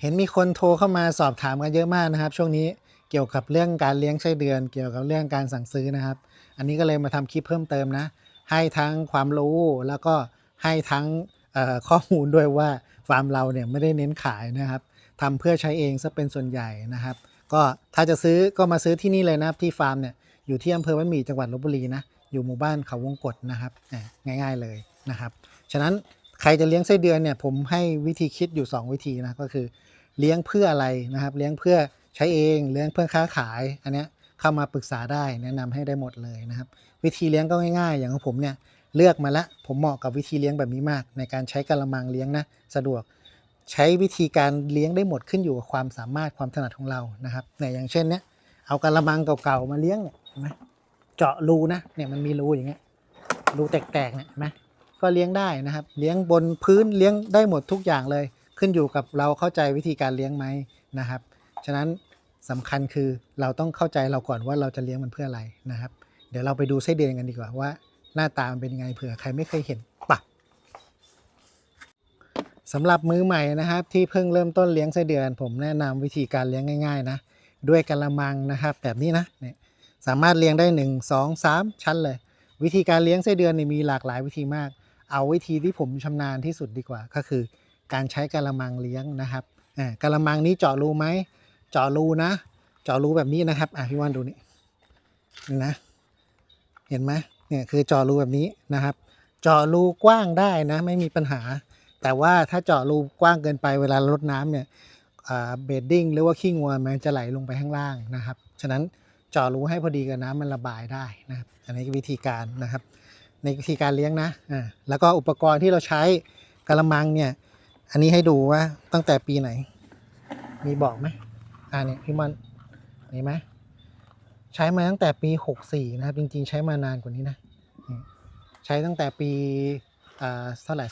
เห็นมีคนโทรเข้ามาสอบถามกันเยอะมากนะครับ ช่วงนี้เกี่ยวกับเรื่องการเลี้ยงไส้เดือน เกี่ยวกับเรื่องการสั่งซื้อนะครับ อันนี้ก็เลยมาทำคลิปเพิ่มเติมนะ ให้ทั้งความรู้แล้วก็ให้ทั้งข้อมูลด้วยว่าฟาร์มเราเนี่ยไม่ได้เน้นขายนะครับทำเพื่อใช้เองซะเป็นส่วนใหญ่นะครับ ก็ถ้าจะซื้อก็มาซื้อที่นี่เลยนะครับที่ฟาร์มเนี่ยอยู่ที่อำเภอบ้านหมี่จังหวัดลบบุรีนะอยู่หมู่บ้านเขาวงกฏนะครับอ่ง่าย ๆเลยนะครับ ฉะนั้น ใครจะเลี้ยงไส้เดือนเนี่ยผมให้วิธีคิดอยู่ 2 วิธีนะก็คือ เลี้ยงเพื่ออะไรนะครับ เลี้ยงเพื่อใช้เองเลี้ยงเพื่อค้าขาย อันนี้เข้ามาปรึกษาได้แนะนำให้ได้หมดเลยนะครับ วิธีเลี้ยงก็ง่ายๆ อย่างของผมเนี่ยเลือกมาละผมเหมาะกับวิธีเลี้ยงแบบนี้มาก ในการใช้กระมังเลี้ยงนะสะดวกใช้วิธีการเลี้ยงได้หมดขึ้นอยู่กับความสามารถความถนัดของเรานะครับเนี่ยอย่างเช่นเนี้ยเอากระมังเก่าๆมาเลี้ยงเนี่ยเห็นไหมเจาะรูนะเนี่ยมันมีรูอย่างเงี้ยรูแตกๆเนี่ยเห็นไหม ก็เลี้ยงได้นะครับ เลี้ยงบนพื้นเลี้ยงได้หมดทุกอย่างเลย ขึ้นอยู่กับเราเข้าใจวิธีการเลี้ยงไหมนะครับ ฉะนั้นสำคัญคือเราต้องเข้าใจเราก่อนว่าเราจะเลี้ยงมันเพื่ออะไรนะครับ เดี๋ยวเราไปดูไส้เดือนกันดีกว่าว่า หน้าตามันเป็นยังไงเผื่อใครไม่เคยเห็นปะสำหรับมือใหม่นะครับ ที่เพิ่งเริ่มต้นเลี้ยงไส้เดือน ผมแนะนำวิธีการเลี้ยงง่าย ๆ นะ ด้วยกระมังนะครับ แบบนี้นะเนี่ยสามารถเลี้ยงได้ 1 2 3 ชั้นเลย วิธีการเลี้ยงไส้เดือนนี่มีหลากหลายวิธีมาก เอาวิธีที่ผมชำนาญที่สุดดีกว่า ก็คือ การใช้กระมังเลี้ยงนะครับกระมังนี้เจาะรูไหมเจาะรูนะ เจาะรูแบบนี้นะครับอะพี่ว่านดูนี่นี่นะ เห็นไหมเนี่ยคือเจาะรูแบบนี้นะครับ เจาะรูกว้างได้นะไม่มีปัญหา แต่ว่าถ้าเจาะรูกว้างเกินไปเวลารดน้ำเนี่ยเบดดิ้งหรือว่าขี้งัวมันจะไหลลงไปข้างล่างนะครับ ฉะนั้นเจาะรูให้พอดีกับน้ำมันระบายได้นะครับ อันนี้วิธีการนะครับ ในวิธีการเลี้ยงนะอ่าแล้วก็อุปกรณ์ที่เราใช้กระมังเนี่ย อันนี้ให้ดูว่าตั้งแต่ปีไหน มีบอกไหมอ่าเนี่ยพี่มันเห็นไหมใช้มาตั้งแต่ปี 64 นะครับ จริงๆ ใช้มานานกว่านี้นะ ใช้ตั้งแต่ปีอ่าเท่าไหร่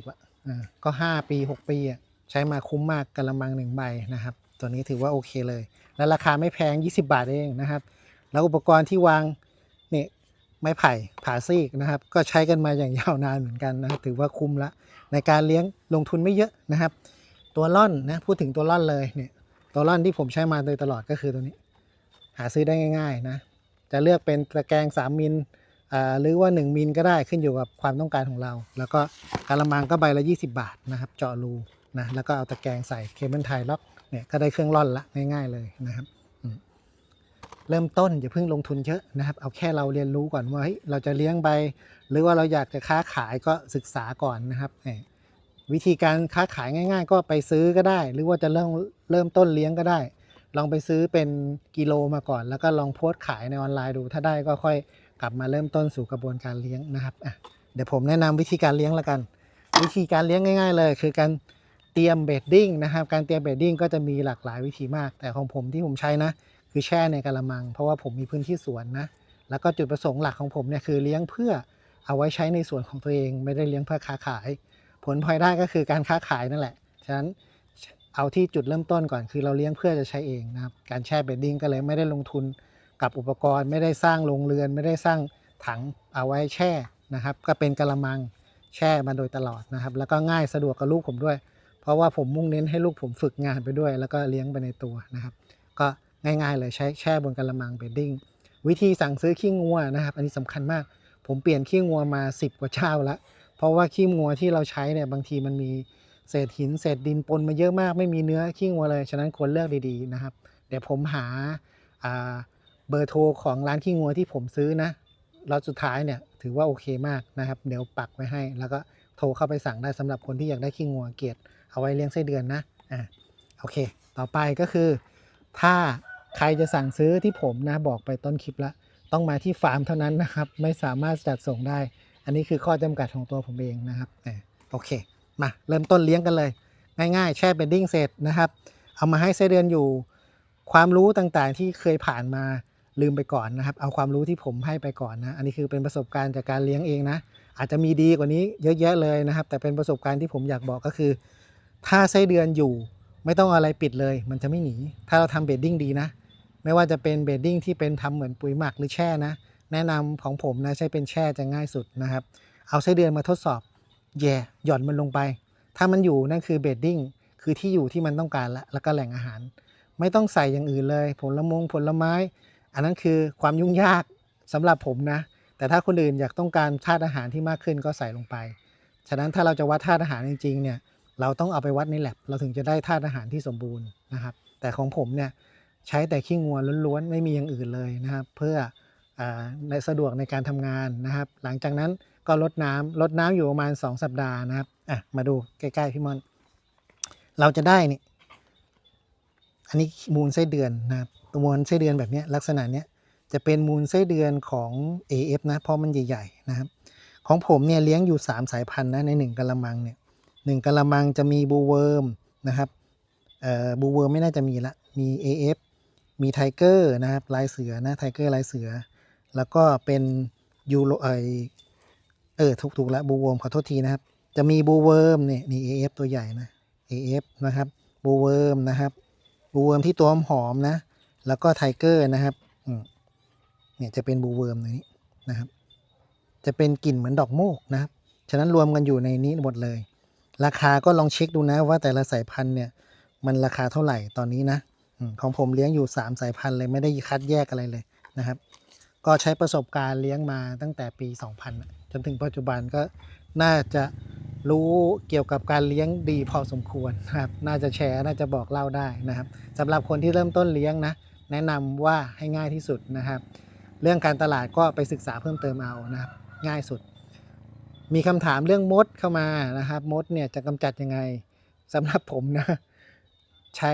2020อะอ่าก็ 5 ปี 6 ปีอะใช้มาคุ้มมากกระมังหนึ่งใบนะครับ ตัวนี้ถือว่าโอเคเลย และราคาไม่แพง 20 บาทเองนะครับ แล้วอุปกรณ์ที่วาง ไม้ไผ่ผาซีกนะครับ ก็ใช้กันมาอย่างยาวนานเหมือนกันนะถือว่าคุ้มละในการเลี้ยงลงทุนไม่เยอะนะครับ ตัวล่อนนะพูดถึงตัวล่อนเลยเนี่ยตัวล่อนที่ผมใช้มาโดยตลอดก็คือตัวนี้ หาซื้อได้ง่าย ๆ นะ จะเลือกเป็นตะแกรง3มิลอ่าหรือว่า 1มิลก็ได้ขึ้นอยู่กับความต้องการของเรา แล้วก็กระมังก็ใบละ 20 บาทนะครับ เจาะรูนะแล้วก็เอาตะแกรงใส่เคเบิลไทยล็อกเนี่ยก็ได้เครื่องร่อนละง่าย ๆเลยนะครับ เริ่มต้นอย่าเพิ่งลงทุนเยอะนะครับ เอาแค่เราเรียนรู้ก่อนว่าเฮ้ยเราจะเลี้ยงใบ หรือว่าเราอยากจะค้าขายก็ศึกษาก่อนนะครับวิธีการค้าขายง่าย ๆ ก็ไปซื้อก็ได้ หรือว่าจะเริ่มเริ่มต้นเลี้ยงก็ได้ ลองไปซื้อเป็นกิโลมาก่อน แล้วก็ลองโพสต์ขายในออนไลน์ดู ถ้าได้ก็ค่อยกลับมาเริ่มต้นสู่กระบวนการเลี้ยงนะครับอะเดี๋ยวผมแนะนำวิธีการเลี้ยงละกัน วิธีการเลี้ยงง่าย ๆ เลย คือการเตรียมเบดดิ้งนะครับ การเตรียมเบดดิ้งก็จะมีหลากหลายวิธีมาก แต่ของผมที่ผมใช้นะ คือแช่ในกระมัง เพราะว่าผมมีพื้นที่สวนนะแล้วก็จุดประสงค์หลักของผมเนี่ยคือเลี้ยงเพื่อเอาไว้ใช้ในสวนของตัวเอง ไม่ได้เลี้ยงเพื่อค้าขาย ผลพลอยได้ก็คือการค้าขายนั่นแหละ ฉะนั้นเอาที่จุดเริ่มต้นก่อนคือเราเลี้ยงเพื่อจะใช้เองนะครับ การแช่เบดดิ้งก็เลยไม่ได้ลงทุนกับอุปกรณ์ ไม่ได้สร้างโรงเรือน ไม่ได้สร้างถังเอาไว้แช่นะครับ ก็เป็นกระมังแช่มาโดยตลอดนะครับ แล้วก็ง่ายสะดวกกับลูกผมด้วย เพราะว่าผมมุ่งเน้นให้ลูกผมฝึกงานไปด้วย แล้วก็เลี้ยงไปในตัวนะครับ ก็ ง่ายๆเลยใช้แช่บนกระมังเบดดิ้งวิธีสั่งซื้อขี้งัวนะครับ อันนี้สำคัญมาก ผมเปลี่ยนขี้งัวมา 10 กว่าเจ้าแล้วเพราะว่าขี้งัวที่เราใช้เนี่ยบางทีมันมีเศษหินเศษดินปนมาเยอะมากไม่มีเนื้อขี้งัวเลย ฉะนั้นควรเลือกดีๆนะครับ เดี๋ยวผมหาาเบอร์โทรของร้านขี้งัวที่ผมซื้อนะเรอบสุดท้ายเนี่ยถือว่าโอเคมากนะครับ เดี๋ยวปักไว้ให้ แล้วก็โทรเข้าไปสั่งได้สำหรับคนที่อยากได้ขี้งัวเกรดเอาไว้เลี้ยงไส้เดือนนะอ่าโอเค ต่อไปก็คือ ถ้าใครจะสั่งซื้อที่ผมนะบอกไปต้นคลิปละต้องมาที่ฟาร์มเท่านั้นนะครับ ไม่สามารถจัดส่งได้ อันนี้คือข้อจำกัดของตัวผมเองนะครับโอเค มาเริ่มต้นเลี้ยงกันเลย ง่ายๆ แช่เบดดิ้งเสร็จนะครับ เอามาให้ไส้เดือนอยู่ ความรู้ต่างๆที่เคยผ่านมาลืมไปก่อนนะครับ เอาความรู้ที่ผมให้ไปก่อนนะ อันนี้คือเป็นประสบการณ์จากการเลี้ยงเองนะ อาจจะมีดีกว่านี้เยอะแยะเลยนะครับ แต่เป็นประสบการณ์ที่ผมอยากบอกก็คือ ถ้าไส้เดือนอยู่ ไม่ต้องอะไรปิดเลย มันจะไม่หนี ถ้าเราทำเบดดิ้งดีนะ ไม่ว่าจะเป็นเบดดิ้งที่เป็นทำเหมือนปุ๋ยหมักหรือแช่นะ แนะนำของผมนะใช้เป็นแช่จะง่ายสุดนะครับ เอาไส้เดือนมาทดสอบ แย่หย่อนมันลงไป ถ้ามันอยู่นั่นคือเบดดิ้ง คือที่อยู่ที่มันต้องการละ แล้วก็แหล่งอาหาร ไม่ต้องใส่อย่างอื่นเลย ผลมงผลไม้ อันนั้นคือความยุ่งยากสำหรับผมนะ แต่ถ้าคนอื่นอยากต้องการธาตุอาหารที่มากขึ้นก็ใส่ลงไป ฉะนั้นถ้าเราจะวัดธาตุอาหารจริงๆเนี่ย เราต้องเอาไปวัดในแลบเราถึงจะได้ธาตุอาหารที่สมบูรณ์นะครับ แต่ของผมเนี่ยใช้แต่ขี้งัวล้วนๆ ไม่มีอย่างอื่นเลยนะครับ เพื่ออในสะดวกในการทำงานนะครับ หลังจากนั้นก็ลดน้ำลดน้ำอยู่ประมาณ 2 สัปดาห์นะครับอะมาดูใกล้ๆพี่มอน เราจะได้นี่อันนี้มูลไส้เดือนนะครับตัวมูลไส้เดือนแบบนี้ลักษณะเนี้ยจะเป็นมูลไส้เดือนของ AF นะเพราะมันใหญ่ๆนะครับ ของผมเนี่ยเลี้ยงอยู่ 3 สายพันธุ์นะใน 1กะละมังเนี่ย หนึ่งกะละมังจะมีบูเวิร์มนะครับบูเวิร์มไม่น่าจะมีละ มี AF มีไทเกอร์นะครับลายเสือนะไทเกอร์ลายเสือ แล้วก็เป็นยูโรไอเออถูกถูกละบูเวิร์มขอโทษทีนะครับ จะมีบูเวิร์มเนี่ยนี่ AF ตัวใหญ่นะ AF นะครับบูเวิร์มนะครับบูเวิร์มที่ตัวหอมนะ แล้วก็ไทเกอร์นะครับเนี่ยจะเป็นบูเวิร์มในนี้นะครับ จะเป็นกลิ่นเหมือนดอกโมกนะครับ ฉะนั้นรวมกันอยู่ในนี้หมดเลย ราคาก็ลองเช็คดูนะว่าแต่ละสายพันธุ์เนี่ยมันราคาเท่าไหร่ตอนนี้นะของผมเลี้ยงอยู่ 3 สายพันธุ์เลยไม่ได้คัดแยกอะไรเลยนะครับ ก็ใช้ประสบการณ์เลี้ยงมาตั้งแต่ปี 2000 จนถึงปัจจุบันก็น่าจะรู้เกี่ยวกับการเลี้ยงดีพอสมควรนะครับ น่าจะแชร์น่าจะบอกเล่าได้นะครับสำหรับคนที่เริ่มต้นเลี้ยงนะ แนะนำว่าให้ง่ายที่สุดนะครับ เรื่องการตลาดก็ไปศึกษาเพิ่มเติมเอานะครับ ง่ายสุด มีคำถามเรื่องมดเข้ามานะครับ มดเนี่ยจะกำจัดยังไงสำหรับผมนะ ใช้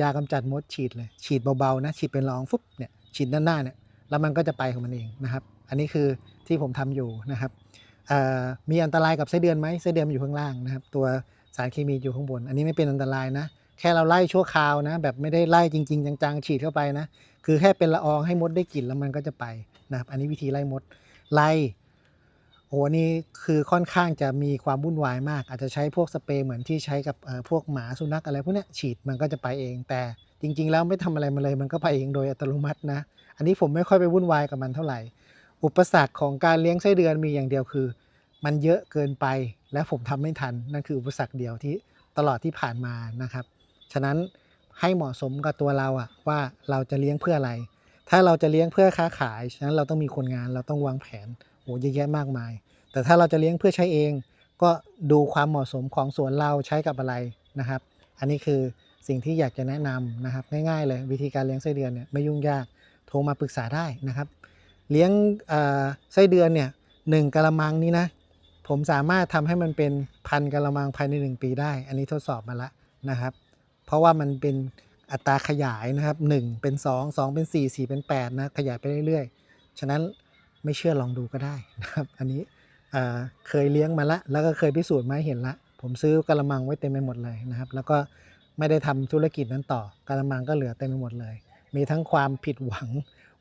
ยากำจัดมดฉีดเลย ฉีดเบาๆนะฉีดเป็นรองฟุบเนี่ยฉีดด้านหน้าเนี่ยแล้วมันก็จะไปของมันเองนะครับ อันนี้คือที่ผมทำอยู่นะครับมีอันตรายกับไส้เดือนไหมไส้เดือนอยู่ข้างล่างนะครับ ตัวสารเคมีอยู่ข้างบน อันนี้ไม่เป็นอันตรายนะ แค่เราไล่ชั่วคราวนะ แบบไม่ได้ไล่จริง ๆ จังๆ ฉีดเข้าไปนะ คือแค่เป็นละอองให้มดได้กลิ่นแล้วมันก็จะไปนะครับ อันนี้วิธีไล่มด ไล่ โอ้โหนี่คือค่อนข้างจะมีความวุ่นวายมาก อาจจะใช้พวกสเปรย์เหมือนที่ใช้กับพวกหมาสุนัขอะไรพวกเนี้ยฉีดมันก็จะไปเอง แต่จริง ๆ แล้วไม่ทำอะไรมันเลยมันก็ไปเองโดยอัตโนมัตินะ อันนี้ผมไม่ค่อยไปวุ่นวายกับมันเท่าไหร่ อุปสรรคของการเลี้ยงไส้เดือนมีอย่างเดียวคือ มันเยอะเกินไปและผมทำไม่ทันนั่นคืออุปสรรคเดียวที่ตลอดที่ผ่านมานะครับ ฉะนั้นให้เหมาะสมกับตัวเราอะว่าเราจะเลี้ยงเพื่ออะไร ถ้าเราจะเลี้ยงเพื่อค้าขายฉะนั้นเราต้องมีคนงานเราต้องวางแผน โหเยอะแยะมากมาย แต่ถ้าเราจะเลี้ยงเพื่อใช้เอง ก็ดูความเหมาะสมของสวนเราใช้กับอะไรนะครับ อันนี้คือสิ่งที่อยากจะแนะนำนะครับ ง่ายๆเลยวิธีการเลี้ยงไส้เดือนเนี่ยไม่ยุ่งยากโทรมาปรึกษาได้นะครับ เลี้ยงไส้เดือนเนี่ยหนึ่งกะละมังนี้นะผมสามารถทำให้มันเป็นพันกะละมังภายใน 1 ปีได้ อันนี้ทดสอบมาแล้วนะครับ เพราะว่ามันเป็นอัตราขยายนะครับ 1 เป็น 2 2 เป็น 4 4 เป็น8นะขยายไปเรื่อยๆ ฉะนั้น ไม่เชื่อลองดูก็ได้นะครับ อันนี้เคยเลี้ยงมาละ แล้วก็เคยพิสูจน์มาเห็นละ ผมซื้อกะละมังไว้เต็มไปหมดเลยนะครับ แล้วก็ไม่ได้ทำธุรกิจนั้นต่อกะละมังก็เหลือเต็มไปหมดเลย มีทั้งความผิดหวัง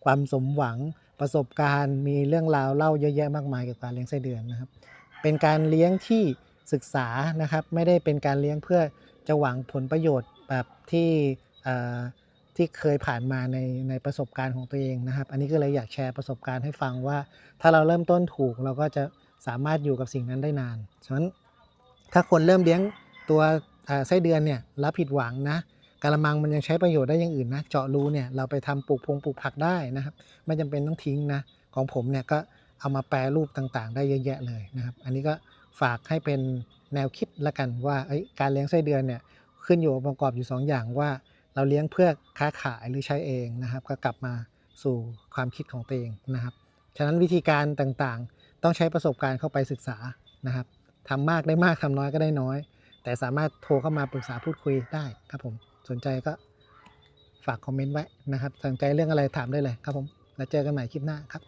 ความสมหวัง ประสบการณ์ มีเรื่องราวเล่าเยอะแยะมากมายเกี่ยวกับการเลี้ยงไส้เดือนนะครับ เป็นการเลี้ยงที่ศึกษานะครับ ไม่ได้เป็นการเลี้ยงเพื่อจะหวังผลประโยชน์แบบที่ ที่เคยผ่านมาในในประสบการณ์ของตัวเองนะครับ อันนี้ก็เลยอยากแชร์ประสบการณ์ให้ฟังว่า ถ้าเราเริ่มต้นถูกเราก็จะสามารถอยู่กับสิ่งนั้นได้นานฉะนั้นถ้าคนเริ่มเลี้ยงตัวไส้เดือนเนี่ยแล้วผิดหวังนะกระมังมันยังใช้ประโยชน์ได้อย่างอื่นนะ เจาะรูเนี่ยเราไปทำปลูกพงปลูกผักได้นะครับ ไม่จำเป็นต้องทิ้งนะ ของผมเนี่ยก็เอามาแปรรูปต่างๆ ได้เยอะแยะเลยนะครับ อันนี้ก็ฝากให้เป็นแนวคิดละกันว่าการเลี้ยงไส้เดือนเนี่ยขึ้นอยู่องค์ประกอบอยู่2อย่างว่า เราเลี้ยงเพื่อค้าขายหรือใช้เองนะครับ ก็กลับมาสู่ความคิดของตัวเองนะครับ ฉะนั้นวิธีการต่างๆ ต้องใช้ประสบการณ์เข้าไปศึกษานะครับทำมากได้มากทำน้อยก็ได้น้อย แต่สามารถโทรเข้ามาปรึกษาพูดคุยได้ครับผมสนใจก็ฝากคอมเมนต์ไว้นะครับสนใจเรื่องอะไรถามได้เลยครับผมแล้วเจอกันใหม่คลิปหน้าครับ